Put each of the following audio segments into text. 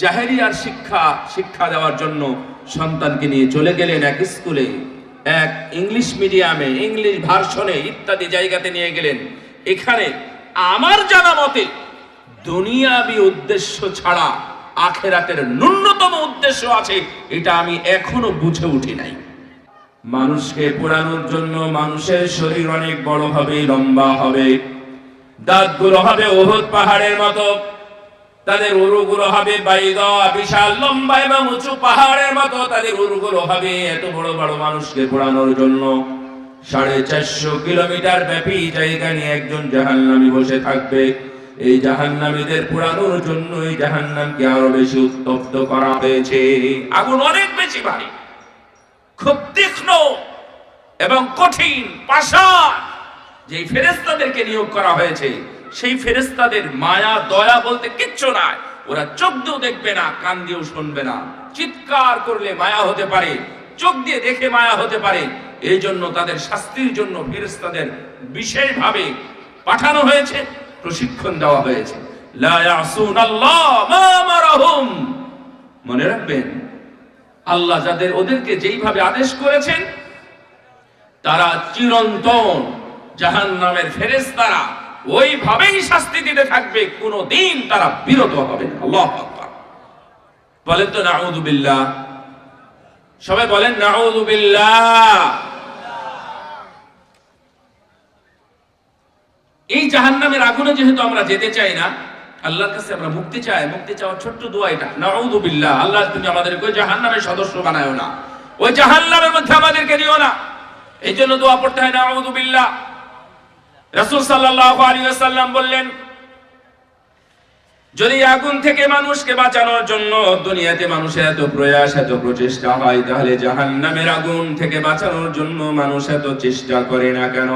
জাহেরিয়ার শিক্ষা শিক্ষা দেওয়ার জন্য সন্তানকে নিয়ে চলে গেলেন এক স্কুলে। এক ইংলিশ মিডিয়ামে, ইংলিশ ভার্সনে ইত্যাদি জায়গাতে নিয়ে গেলেন। এখানে আমার জানা মতে দুনিয়াবি উদ্দেশ্য ছাড়া আখেরাতের ন্যূনতম উদ্দেশ্য আছে, এটা আমি এখনও বুঝে উঠি নাই। মানুষকে পোড়ানোর জন্য মানুষের শরীর অনেক বড় হবে, লম্বা হবে। দাঁতগুলো হবে ওহদ পাহাড়ের মতো। তাদের উরুগুলো হবে বাইদা, বিশাল, লম্বা এবং উঁচু পাহাড়ের মতো। তাদের উরুগুলো হবে এত বড় বড় মানুষকে পোড়ানোর জন্য। সাড়ে চারশো কিলোমিটার ব্যাপী জায়গা নিয়ে একজন জাহান্নামী বসে থাকবে। এই জাহান্নামীদের পোড়ানোর জন্য এই জাহান্নামকে আরও বেশি উত্তপ্ত করা হয়েছে। আগুন অনেক বেশি ভারী, খুব তীক্ষ্ণ এবং কঠিন পাশা যেই ফেরেস্তাদেরকে নিয়োগ করা হয়েছে। সেই ফেরেস্তাদের মায়া, দয়া বলতে কিচ্ছু নাই। ওরা চোখ দিয়েও দেখবে না, কান দিয়েও শুনবে না। চিৎকার করলে মায়া হতে পারে, চোখ দিয়ে দেখে মায়া হতে পারে। এই জন্য তাদের শাস্তির জন্য ফেরেস্তাদের বিশেষভাবে পাঠানো হয়েছে, প্রশিক্ষণ দেওয়া হয়েছে। মনে রাখবেন, আল্লাহ যাদের ওদেরকে যেইভাবে আদেশ করেছেন, তারা চিরন্তন জাহান নামের ফেরেস্তারা ওইভাবেই শাস্তি দিতে থাকবে কোনো দিন তারা বিরত হবে আল্লাহ বলেন তো নাউদুবিল্লাহ সবাই বলেন নাউদুবিল্লাহ এই জাহান্নামের আগুনে যেহেতু আমরা যেতে চাই না, আল্লাহর কাছে আমরা মুক্তি চাই, মুক্তি চাওয়ার ছোট্ট দোয়া এটা। নাউদুবিল্লাহ আল্লাহ তুমি আমাদেরকে ওই জাহান্নামের সদস্য বানায়ো না। ওই জাহান্নামের মধ্যে আমাদেরকে দিও না। এই জন্য দোয়া পড়তে হয় নাউদুবিল্লাহ রাসূল সাল্লাল্লাহু আলাইহি ওয়াসাল্লাম বললেন যদি আগুন থেকে মানুষকে বাঁচানোর জন্য দুনিয়াতে মানুষের এত প্রয়াস এত প্রচেষ্টা হয় তাহলে জাহান্নামের আগুন থেকে বাঁচানোর জন্য মানুষ এত চেষ্টা করে না কেন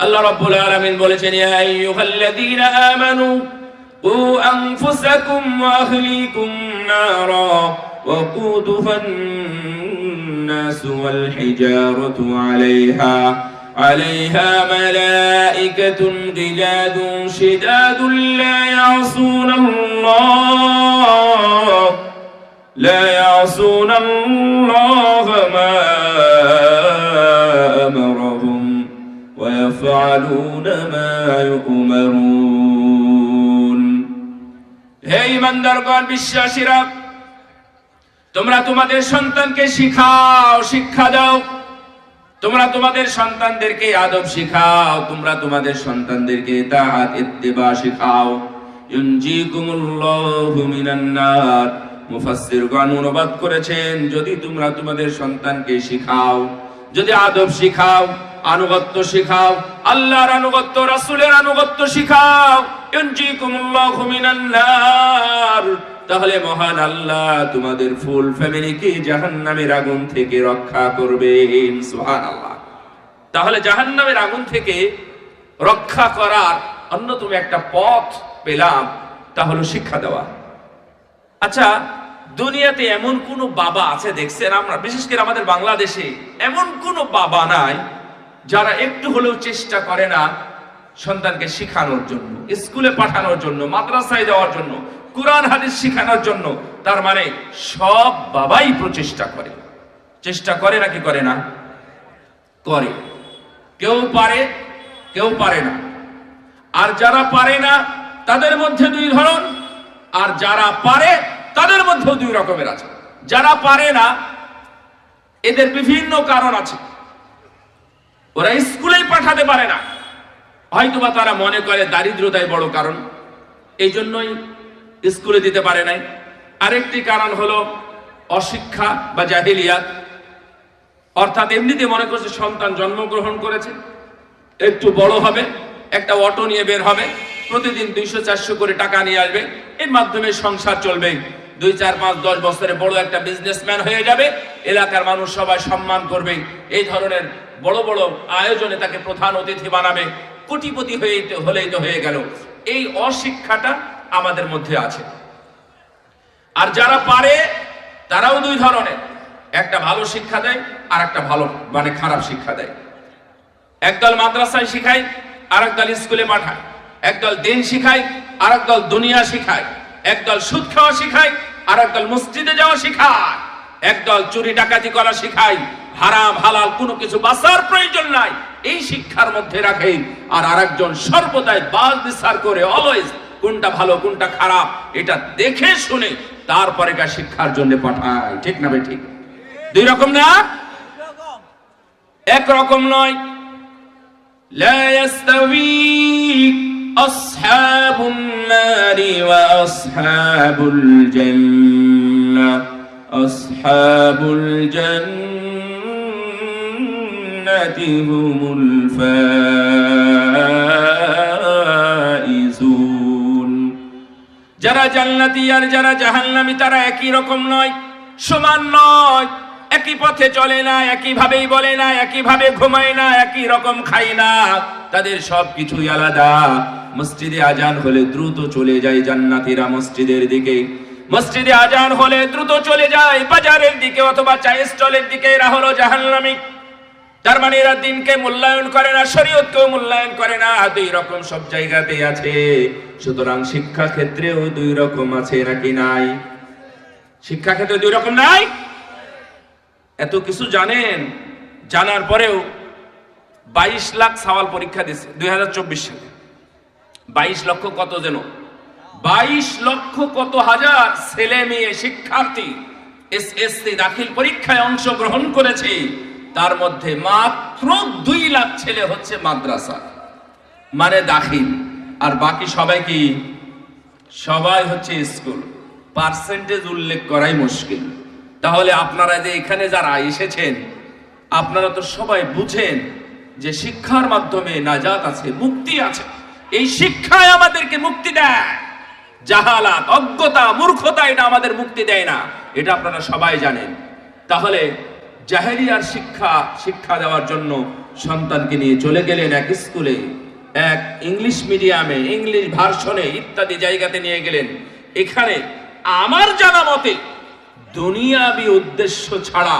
আল্লাহ রাব্বুল আলামিন বলেছেন ইয়া আইয়ুহাল্লাযীনা আমানু قوا أنفسكم وأهليكم نارا وقودها الناس والحجارة عليها عليها ملائكة غلاد شداد لا يعصون الله لا يعصون الله ما أمرهم ويفعلون ما يؤمرون হে ইমানদারগণ বিশ্বাসীরা তোমরা তোমাদের সন্তানকে শিখাও শিক্ষা দাও তোমরা তোমাদের সন্তানদেরকে আদব শিখাও, তোমরা তোমাদের সন্তানদেরকে তাহাত ইত্তিবা শিখাও। ইউনজিকুমুল্লাহু মুফাসসিরগণ অনুবাদ করেছেন, যদি তোমরা তোমাদের সন্তানকে শিখাও, যদি আদব শিখাও, আনুগত্য শিখাও, আল্লাহর আনুগত্য, রাসূলের আনুগত্য শিখাও, ইউনজিকুমুল্লাহু মিনান তাহলে মহান আল্লাহ তোমাদের ফুল ফ্যামিলিকে জাহান্নামের আগুন থেকে রক্ষা করবেন, সুবহানাল্লাহ। তাহলে জাহান্নামের আগুন থেকে রক্ষা করার অন্যতম একটা পথ পেলাম, তা হলো শিক্ষা দেওয়া। আচ্ছা দুনিয়াতে এমন কোন বাবা আছে দেখছেন আমরা? বিশেষ করে আমাদের বাংলাদেশে এমন কোন বাবা নাই যারা একটু হলেও চেষ্টা করে না সন্তানকে শিখানোর জন্য, স্কুলে পাঠানোর জন্য, মাদ্রাসায় দেওয়ার জন্য। কোরআন হাদিস শিখানোর জন্য, তার মানে সব বাবাই প্রচেষ্টা করে। চেষ্টা করে নাকি করে না? করে। কেউ পারে কেউ পারে না। আর যারা পারে না, তাদের মধ্যে দুই ধরন। আর যারা পারে, তাদের মধ্যেও দুই রকমের আছে। যারা পারে না, এদের বিভিন্ন কারণ আছে। ওরা স্কুলেই পাঠাতে পারে না। হয়তোবা তারা মনে করে দারিদ্রতাই বড় কারণ। এই জন্যই স্কুলে দিতে পারে নাই। আরেকটি কারণ হলো অশিক্ষা বা জাহিলিয়াত। অর্থাৎ এমনিতে মনে করছে সন্তান জন্মগ্রহণ করেছে, একটু বড় হবে, একটা অটো নিয়ে বের হবে, প্রতিদিন দুইশো চারশো করে টাকা নিয়ে আসবে, এর মাধ্যমে সংসার চলবে। দুই, চার, পাঁচ, দশ বছরে বড় একটা বিজনেসম্যান হয়ে যাবে, এলাকার মানুষ সবাই সম্মান করবে। এই ধরনের বড় বড় আয়োজনে তাকে প্রধান অতিথি বানাবে। কোটিপতি হয়ে হলেই তো হয়ে গেল। এই অশিক্ষাটা আমাদের মধ্যে আছে। আর যারা পারে, তারাও দুই ধরনের। একটা ভালো শিক্ষা দেয় আর একটা ভালো মানে খারাপ শিক্ষা দেয়। একদল মাদ্রাসায় শিখায় আর একদল স্কুলে পাঠায়। একদল দিন শিখায় আর একদল দুনিয়া শিখায়। একদল সুদ খাওয়া শিখায় আর একদল মসজিদে যাওয়া শিখায়। একদল চুরি ডাকাতি করা শিখায়, হারাম, হালাল কোনো কিছু বাঁচার প্রয়োজন নাই। এই শিক্ষার মধ্যে রাখে আর আরেকজন সর্বদাই বাল বিচার করে অলওয়েজ কোনটা ভালো কোনটা খারাপ এটা দেখে শুনে তারপরে গা শিক্ষার জন্য পাঠায় ঠিক না ভাই ঠিক দুই রকম না এক রকম নয় لا يستوي أصحاب النار وأصحاب الجنة أصحاب الجنة هم الفائزون যারা জান্নাতি আর যারা জাহান্নামি, তারা একই রকম নয়, সমান নয়। একই পথে চলে না একই ভাবেই বলে না একই ভাবে ঘুমায় না, একই রকম খায় না। তাদের সব কিছুই আলাদা। মসজিদে আজান হলে দ্রুত চলে যায় জান্নাতীরা মসজিদের দিকে। মসজিদে আজান হলে দ্রুত চলে যায় বাজারের দিকে অথবা চায়ের স্টলের দিকে, এরা হলো জাহান্নামী। তার মানে এরা দিনকে মূল্যায়ন করে না, শরীয়তকেও মূল্যায়ন করে না, দুই রকম সব জায়গাতেই আছে। সুতরাং শিক্ষা ক্ষেত্রেও দুই রকম আছে নাকি নাই? শিক্ষা ক্ষেত্রে দুই রকম নাই? এত কিছু জানেন, জানার পরেও বাইশ লাখ সওয়াল পরীক্ষা দিছে দুই হাজার চব্বিশ সালে। বাইশ লক্ষ কত যেন? বাইশ লক্ষ কত হাজার ছেলে মেয়ে শিক্ষার্থী এসএসসি দাখিল পরীক্ষায় অংশগ্রহণ করেছে। তার মধ্যে মাত্র দুই লাখ ছেলে হচ্ছে মাদ্রাসা মানে দাখিল। আর বাকি সবাই কি? সবাই হচ্ছে স্কুল। পার্সেন্টেজ উল্লেখ করাই মুশকিল। তাহলে আপনারা যে এখানে যারা এসেছেন, আপনারা তো সবাই বুঝেন যে শিক্ষার মাধ্যমে নাজাত আছে, মুক্তি আছে। এই শিক্ষায় আমাদেরকে মুক্তি দেয়। জাহালাত, অজ্ঞতা, মূর্খতা, এটা আমাদের মুক্তি দেয় না। এটা আপনারা সবাই জানেন। তাহলে জাহেরিয়ার শিক্ষা শিক্ষা দেওয়ার জন্য সন্তানকে নিয়ে চলে গেলেন এক স্কুলে, এক ইংলিশ মিডিয়ামে, ইংলিশ ভার্সনে ইত্যাদি জায়গাতে নিয়ে গেলেন। এখানে আমার জানা মতে দুনিয়াবি উদ্দেশ্য ছাড়া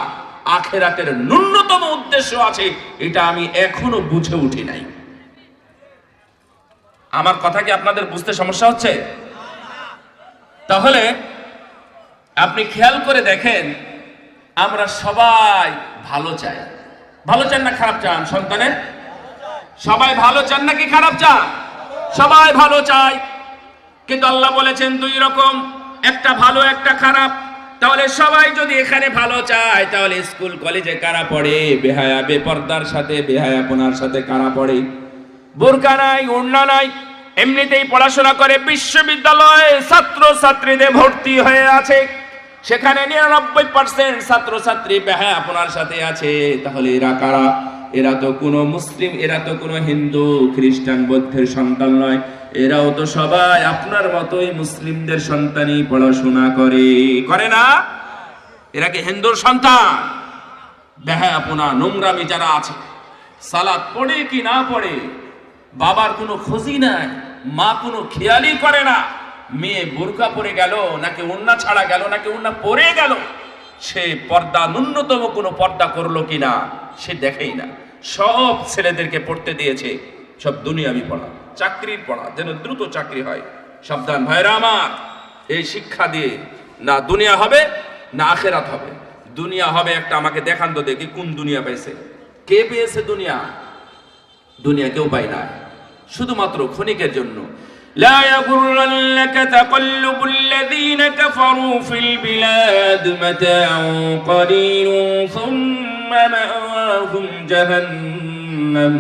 আখেরাতের ন্যূনতম উদ্দেশ্য আছে, এটা আমি এখনও বুঝে উঠি নাই। আমার কথা কি আপনাদের বুঝতে সমস্যা হচ্ছে? তাহলে আপনি খেয়াল করে দেখেন আমরা সবাই ভালো চাই। ভালো চান না খারাপ চান, সন্তানের? সবাই ভালো চান নাকি খারাপ চান? সবাই ভালো চায় কিন্তু আল্লাহ বলেছেন দুই রকম, একটা ভালো, একটা খারাপ। তাহলে সবাই যদি এখানে ভালো চায়, তাহলে স্কুল, কলেজে কারা পড়ে? বেহায়া, বেপর্দার সাথে, বেহায়াপনার সাথে কারা পড়ে? বোরকা নাই, ওড়না নাই, এমনিতেই পড়াশোনা করে বিশ্ববিদ্যালয়ে ছাত্র ছাত্রীদের ভর্তি হয়ে আছে। সেখানে নিরানব্বই পার্সেন্ট ছাত্র ছাত্রী আপনার সাথে আছে। তাহলে এরা কারা? এরা তো কোনো মুসলিম, এরা তো কোনো হিন্দু, খ্রিস্টান, বৌদ্ধের সন্তান নয়। এরাও তো সবাই আপনার মতোই মুসলিমদের সন্তানই পড়াশোনা করে। করে না? এরা কি হিন্দুর সন্তান? বেহায়াপনা নোংরামি যারা আছে, সালাদ পড়ে কি না পড়ে, বাবার কোনো খোঁজই নাই, মা কোনো খেয়ালই করে না। মেয়ে বোরকা পরে গেল, নাকি উন্না ছাড়া গেল, নাকি উন্না পরে গেল? সে পর্দা, ন্যূনতম কোনো পর্দা করল কিনা, সে দেখেই না। সব ছেলেদেরকে পড়তে দিয়েছে, সব দুনিয়াবি পড়া, চাকরির পড়া, যেন দ্রুত চাকরি হয়। সাবধান ভাইরা আমার, এই শিক্ষা দিয়ে না দুনিয়া হবে, না আখেরাত হবে। দুনিয়া হবে একটা, আমাকে দেখান তো দেখি কোন দুনিয়া পাইছে। কে পেয়েছে দুনিয়া? দুনিয়া কেউ পায় না শুধুমাত্র ক্ষণিকের জন্য। لا يغرنك تقلب الذين كفروا في البلاد متاع قليل ثم مأواهم جهنم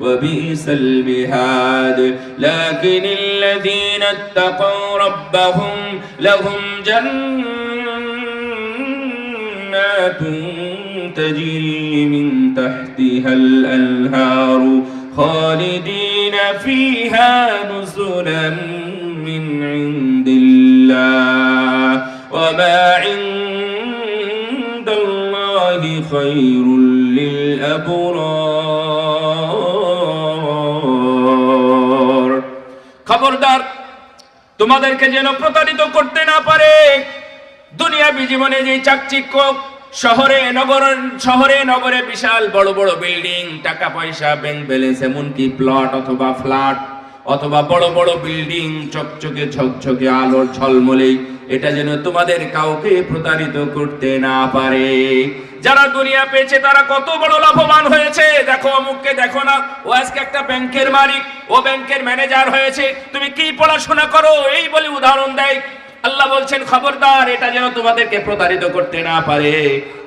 وبئس المهاد. لكن الذين اتقوا ربهم لهم جنات تجري من تحتها الأنهار خالدين فيها نزلا من عند الله وما عند الله خير للأبرار খবরদার তোমাদেরকে যেন প্রতারিত করতে না পারে দুনিয়াবি জীবনে যে চাকচিক্য শহরে নগর, শহরে নগরে বিশাল বড় বড় বিল্ডিং, টাকা পয়সা ব্যাংক ব্যালেন্স এমনকি প্লট অথবা ফ্ল্যাট অথবা বড় বড় বিল্ডিং, চকচকে ঝকঝকে আলোর ঝলমলে, এটা যেন তোমাদের কাউকে প্রতারিত করতে না পারে। যারা দুনিয়া পেয়েছে, তারা কত বড় লাভবান হয়েছে। দেখো অমুককে দেখো না, ও আজকে একটা ব্যাংকের মালিক, ও ব্যাংকের ম্যানেজার হয়েছে। তুমি কি পড়াশোনা করো? এই বলে উদাহরণ দেয় আল্লাহ বলছেন, খবরদার, এটা যেন তোমাদেরকে প্রতারিত করতে না পারে।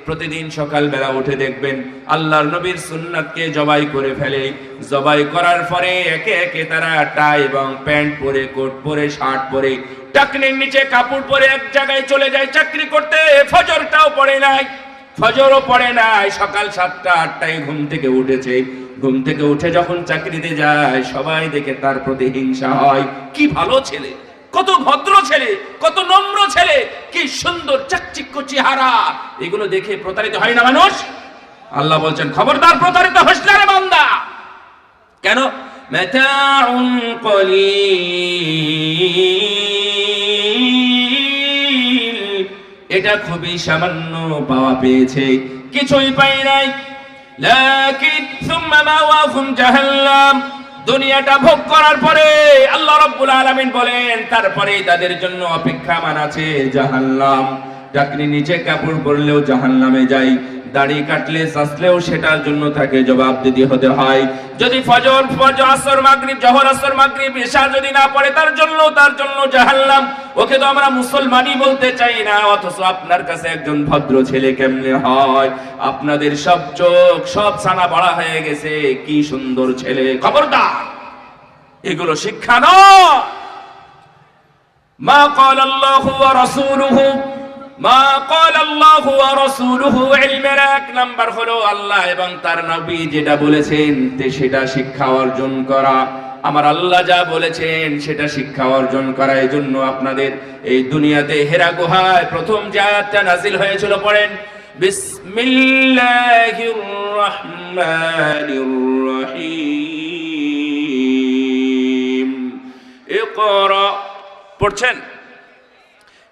প্রতিদিন সকালবেলা উঠে দেখবেন, আল্লাহর নবীর সুন্নাতকে জবাই করে ফেলে। জবাই করার পরে একে একে তারা টাই এবং প্যান্ট পরে, কোট পরে, শার্ট পরে, টাকনির নিচে কাপড় পরে এক জায়গায় চলে যায়। চাকরি করতে ফজরটাও পড়ে নাই, ফজরও পড়ে নাই। সকাল সাতটা, আটটায় ঘুম থেকে উঠেছে। ঘুম থেকে উঠে যখন চাকরিতে যায়, সবাই দেখে তার প্রতি হিংসা হয়। কি ভালো ছেলে, কত ভদ্র ছেলে সুন্দর চাকচিক্য চেহারা। এগুলো দেখে প্রতারিত হয় না মানুষ? আল্লাহ বলছেন, খবরদার প্রতারিত হোস না বান্দা। কেন? এটা খুবই সামান্য পাওয়া পেয়েছে। কিছুই পাই নাই। দুনিয়াটা ভোগ করার পরে আল্লাহ রব্বুল আলামিন বলেন তারপরে তাদের জন্য অপেক্ষা মান আছে জাহান্নাম। চাকরি নিচে কাপড় পরলেও জাহান্নামে যাই দাড়ি কাটলে চাচলেও সেটার জন্য তাকে জবাব দিতে হতে হয় যদি ফজর ফজর আসর মাগরিব জহর আসর মাগরিব ঈশা যদি না পড়ে তার জন্য তার জন্য জাহান্নাম ওকে তো আমরা মুসলমানই বলতে চাই না অথচ আপনার কাছে একজন ভদ্র ছেলে কেমনে হয় আপনাদের সব চোখ সব ছানা বড়া হয়ে গেছে কি সুন্দর ছেলে খবরদার এগুলো শিক্ষা নয় মা قال الله ورسوله মা قال الله ورسوله ইলমের এক নাম্বার হলো আল্লাহ এবং তার নবী যেটা বলেছেন তে সেটা শিক্ষা অর্জন করা আমার আল্লাহ যা বলেছেন সেটা শিক্ষা অর্জন করা এই জন্য আপনাদের এই দুনিয়াতে হেরা গুহায় প্রথম যে আয়াতটা নাজিল হয়েছিল পড়েন বিসমিল্লাহির রহমানির রহিম ইকরা পড়ছেন